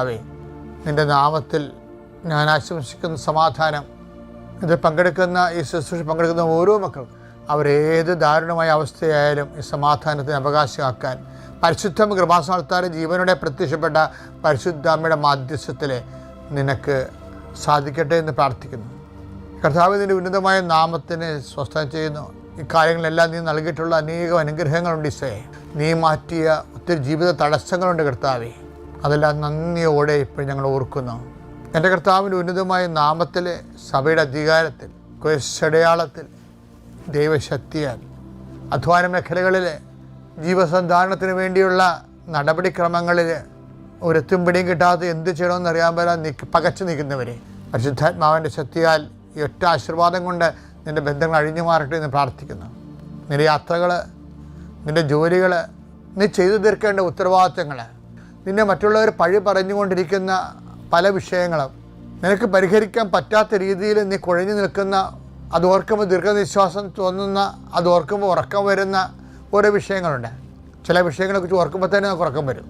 Away നിന്റെ നാമത്തിൽ ഞാൻ ആശംസിക്കുന്ന സമാധാനം. ഇത് പങ്കെടുക്കുന്ന ഈ ശുശ്രൂഷ പങ്കെടുക്കുന്ന ഓരോ മക്കളും അവരേത് ദാരുണമായ അവസ്ഥയായാലും ഈ സമാധാനത്തിന് അവകാശമാക്കാൻ. പരിശുദ്ധ കൃപാസ്ഥാനത്താറ് ജീവനോടെ പ്രത്യക്ഷപ്പെട്ട പരിശുദ്ധാമ്മയുടെ മാധ്യസ്ഥത്തിൽ നിനക്ക് സാധിക്കട്ടെ എന്ന് പ്രാർത്ഥിക്കുന്നു. കർത്താവ് നിന്റെ ഉന്നതമായ നാമത്തിന് സ്വസ്ഥം ചെയ്യുന്നു. ഈ കാര്യങ്ങളെല്ലാം നീ നൽകിയിട്ടുള്ള അനേകം അനുഗ്രഹങ്ങളുണ്ട് ഇസേ നീ മാറ്റിയ ഒത്തിരി ജീവിത തടസ്സങ്ങളുണ്ട് കർത്താവേ. അതെല്ലാം നന്ദിയോടെ ഇപ്പോൾ ഞങ്ങൾ ഓർക്കുന്നു. എന്റെ കർത്താവിന്റെ ഉന്നതമായ നാമത്തിൽ സഭയുടെ അധികാരത്തിൽ ക്വസ്റ്റടയാളത്തിൽ ദൈവശക്തിയാൽ അധ്വാന മേഖലകളിൽ ജീവസന്ധാരണത്തിന് വേണ്ടിയുള്ള നടപടിക്രമങ്ങളിൽ ഒരെത്തും പിടിയും കിട്ടാതെ എന്ത് ചെയ്യണമെന്ന് അറിയാൻ പറ്റാ നിക്ക് പകച്ചു നിൽക്കുന്നവരെ പരിശുദ്ധാത്മാവിന്റെ ശക്തിയാൽ ഈ ഒറ്റ ആശീർവാദം കൊണ്ട് നിന്റെ ബന്ധങ്ങൾ അഴിഞ്ഞു മാറട്ടെ എന്ന് പ്രാർത്ഥിക്കുന്നു. നിന്റെ യാത്രകൾ നിന്റെ ജോലികൾ നീ ചെയ്തു തീർക്കേണ്ട ഉത്തരവാദിത്തങ്ങൾ നിന്നെ മറ്റുള്ളവർ പഴി പറഞ്ഞുകൊണ്ടിരിക്കുന്ന പല വിഷയങ്ങളും. നിനക്ക് പരിഹരിക്കാൻ പറ്റാത്ത രീതിയിൽ നീ കുഴഞ്ഞു നിൽക്കുന്ന അത് ഓർക്കുമ്പോൾ ദീർഘനിശ്വാസം തോന്നുന്ന അത് ഓർക്കുമ്പോൾ ഉറക്കം വരുന്ന ഓരോ വിഷയങ്ങളുണ്ട്. ചില വിഷയങ്ങളെക്കുറിച്ച് ഓർക്കുമ്പോൾ തന്നെ നമുക്ക് ഉറക്കം വരും.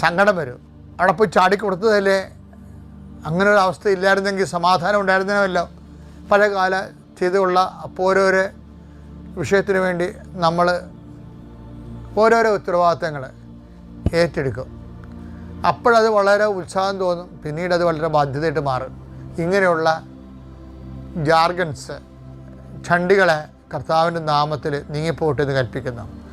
സങ്കടം വരും. അവിടെ പോയി ചാടിക്കൊടുത്തതല്ലേ അങ്ങനെ ഒരു അവസ്ഥ ഇല്ലായിരുന്നെങ്കിൽ സമാധാനം ഉണ്ടായിരുന്നല്ലോ പല കാല ചെയ്തുള്ള ഓരോരോ വിഷയത്തിന് വേണ്ടി നമ്മൾ ഓരോരോ ഉത്തരവാദിത്തങ്ങൾ ഏറ്റെടുക്കും. അപ്പോഴത് വളരെ ഉത്സാഹം തോന്നും. പിന്നീട് അത് വളരെ ബാധ്യതയായിട്ട് മാറും. ഇങ്ങനെയുള്ള ജാർഗൻസ് ചണ്ടികളെ കർത്താവിന്റെ നാമത്തിൽ നീങ്ങിപ്പോട്ടെന്ന് കൽപ്പിക്കുന്നു.